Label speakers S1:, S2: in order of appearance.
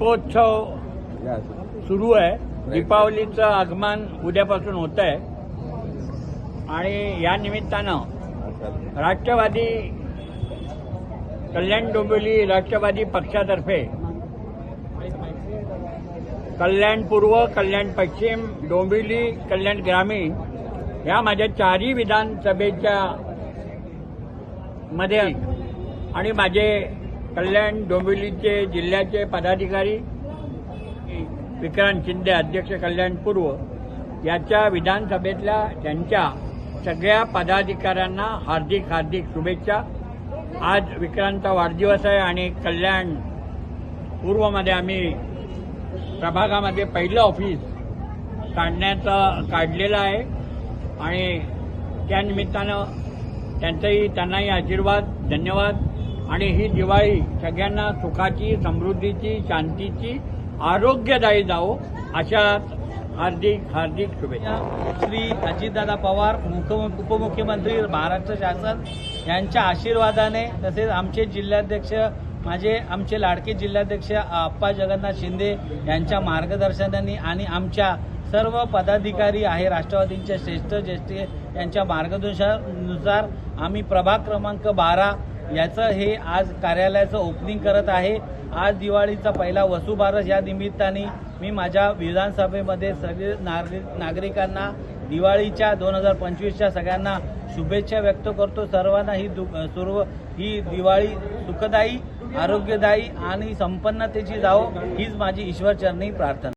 S1: दीपोत्सव सुरू आहे. दीपावलीचं आगमन उद्यापासून होत आहे. आणि या निमित्तानं राष्ट्रवादी कल्याण डोंबिवली राष्ट्रवादी पक्षातर्फे कल्याण पूर्व कल्याण पश्चिम डोंबिवली कल्याण ग्रामीण या माझ्या चारही विधानसभेच्या मध्ये आणि माझे कल्याण डोंबिवलीचे जिल्ह्याचे पदाधिकारी विक्रांत शिंदे अध्यक्ष कल्याण पूर्व याच्या विधानसभेतल्या त्यांच्या सगळ्या पदाधिकाऱ्यांना हार्दिक हार्दिक शुभेच्छा. आज विक्रांतचा वाढदिवस आहे आणि कल्याण पूर्वमध्ये आम्ही प्रभागामध्ये पहिलं ऑफिस काढण्याचं काढलेलं आहे. आणि त्यानिमित्तानं त्यांचाही त्यांनाही आशीर्वाद धन्यवाद. आणि ही दिवाळी सगळ्यांना सुखाची समृद्धीची शांतीची आरोग्यदायी जावो अशा हार्दिक हार्दिक शुभेच्छा.
S2: श्री अजितदादा पवार मुख उपमुख्यमंत्री महाराष्ट्र शासन यांच्या आशीर्वादाने तसेच आमचे जिल्हाध्यक्ष माझे आमचे लाडके जिल्हाध्यक्ष अप्पा जगन्नाथ शिंदे यांच्या मार्गदर्शनाने आणि आमच्या सर्व पदाधिकारी आहे राष्ट्रवादींच्या श्रेष्ठ ज्येष्ठ यांच्या मार्गदर्शनानुसार आम्ही प्रभाग क्रमांक बारा याचं हे आज कार्यालयाचं ओपनिंग करत आहे. आज दिवाळीचा पहिला वसुबारस या निमित्ताने मी माझ्या विधानसभेमध्ये सगळे नागरिक नागरिकांना दिवाळीच्या दोन हजार पंचवीसच्या सगळ्यांना शुभेच्छा व्यक्त करतो. सर्वांना ही दु सर्व ही दिवाळी सुखदायी आरोग्यदायी आणि संपन्नतेची जावो हीच माझी ईश्वरचरणी प्रार्थना.